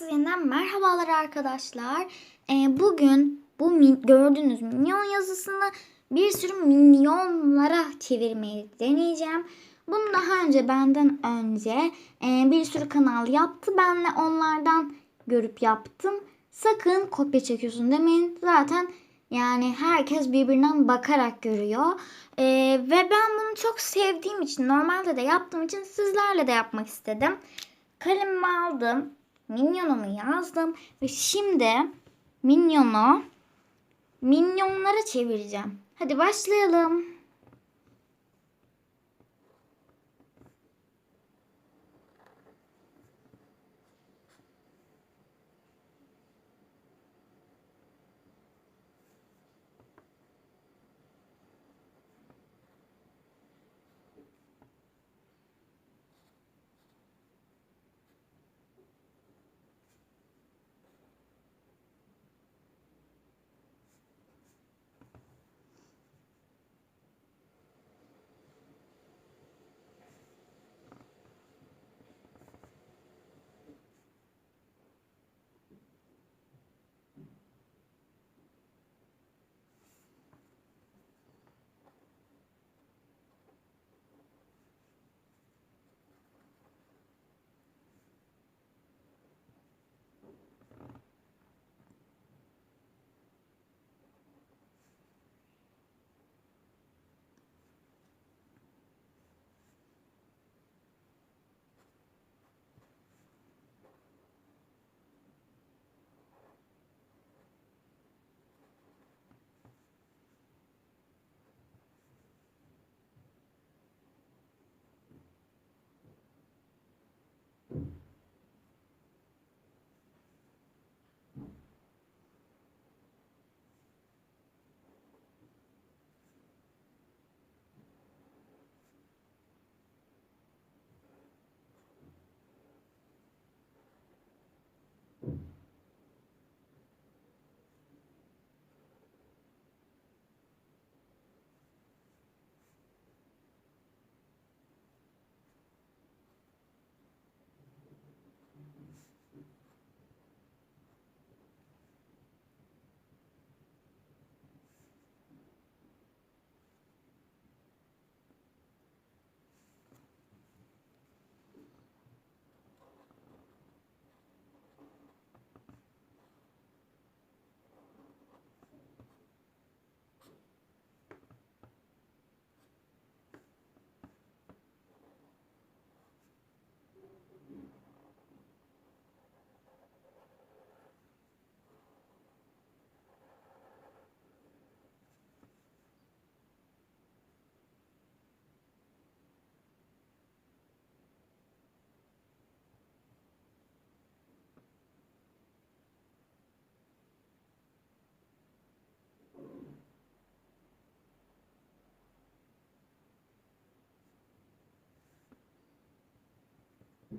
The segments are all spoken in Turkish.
Yeniden merhabalar arkadaşlar. Ee, bugün bu min- gördüğünüz minyon yazısını bir sürü minyonlara çevirmeyi deneyeceğim. Bunu daha önce benden önce e, bir sürü kanal yaptı. Ben de onlardan görüp yaptım. Sakın kopya çekiyorsun demeyin. Zaten yani herkes birbirinden bakarak görüyor. Ee, ve ben bunu çok sevdiğim için normalde de yaptığım için sizlerle de yapmak istedim. Kalemimi aldım. Minyonumu yazdım. Ve şimdi minyonu minyonlara çevireceğim. Hadi başlayalım.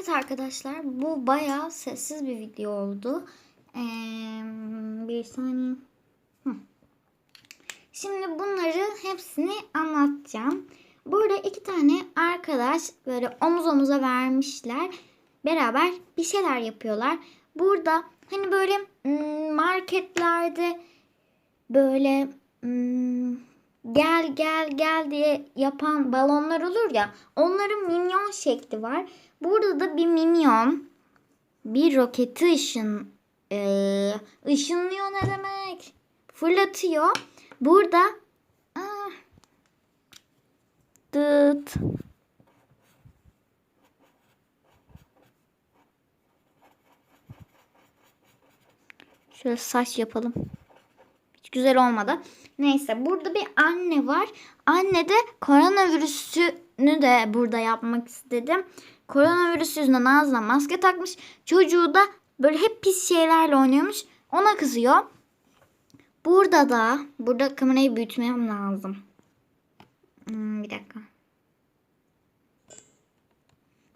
Evet arkadaşlar bu bayağı sessiz bir video oldu. Ee, bir saniye. Şimdi bunları hepsini anlatacağım. Burada iki tane arkadaş böyle omuz omuza vermişler. Beraber bir şeyler yapıyorlar. Burada hani böyle hmm, marketlerde böyle hmm, gel gel gel diye yapan balonlar olur ya. Onların minyon şekli var. Burada da bir minyon bir roketi ışın ee, ışınlıyor ne demek? Fırlatıyor. Burada ah, dıt Şöyle saç yapalım. Hiç güzel olmadı. Neyse burada bir anne var. Anne de koronavirüsünü de burada yapmak istedim. Koronavirüs yüzünden ağzına maske takmış. Çocuğu da böyle hep pis şeylerle oynuyormuş. Ona kızıyor. Burada da burada kamerayı büyütmem lazım. Hmm, bir dakika.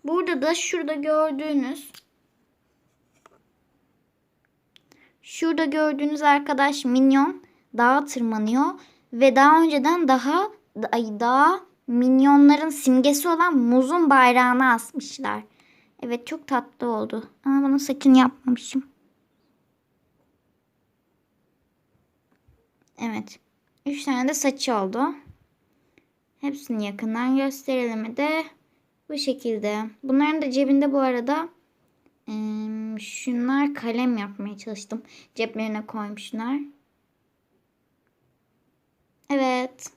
Burada da şurada gördüğünüz Şurada gördüğünüz arkadaş minyon dağa tırmanıyor ve daha önceden daha ay daha minyonların simgesi olan muzun bayrağını asmışlar. Evet çok tatlı oldu. Ama bunu sakın yapmamışım. Evet. Üç tane de saçı oldu. Hepsini yakından gösterelim de bu şekilde. Bunların da cebinde bu arada şunlar kalem yapmaya çalıştım. Ceplerine koymuşlar. Evet.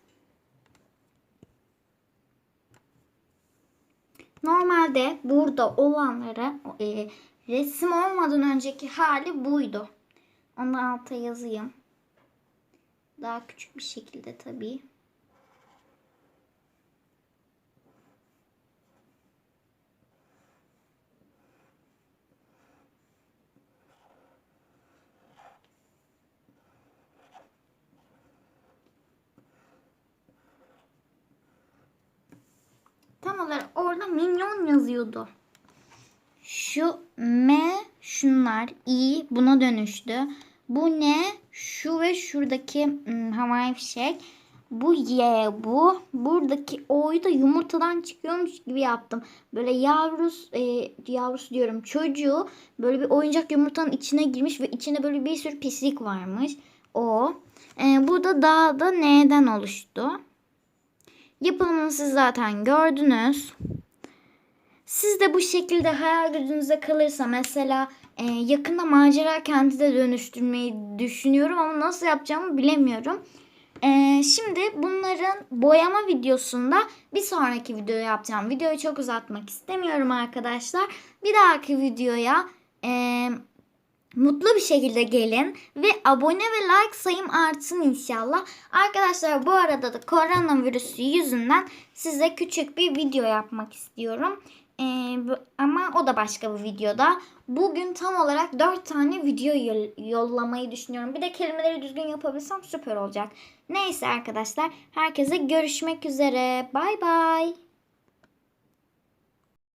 Normalde burada olanlara e, resim olmadan önceki hali buydu. Onu alta yazayım. Daha küçük bir şekilde tabii. Tam olarak orada minyon yazıyordu. Şu M şunlar i buna dönüştü. Bu ne? Şu ve şuradaki hmm, havai fişek. Bu Y bu. Buradaki O'yu da yumurtadan çıkıyormuş gibi yaptım. Böyle yavrus, e, yavrusu diyorum çocuğu böyle bir oyuncak yumurtanın içine girmiş ve içinde böyle bir sürü pislik varmış. O. E, bu da dağda N'den oluştu. Yapımını siz zaten gördünüz. Siz de bu şekilde hayal gücünüze kalırsa mesela e, yakında macera kenti de dönüştürmeyi düşünüyorum ama nasıl yapacağımı bilemiyorum. E, şimdi bunların boyama videosunda bir sonraki videoyu yapacağım. Videoyu çok uzatmak istemiyorum arkadaşlar. Bir dahaki videoya e, mutlu bir şekilde gelin ve abone ve like sayım artsın inşallah. Arkadaşlar bu arada da koronavirüsü yüzünden size küçük bir video yapmak istiyorum. Ee, ama o da başka bir videoda. Bugün tam olarak 4 tane video yollamayı düşünüyorum. Bir de kelimeleri düzgün yapabilsem süper olacak. Neyse arkadaşlar herkese görüşmek üzere. Bay bay.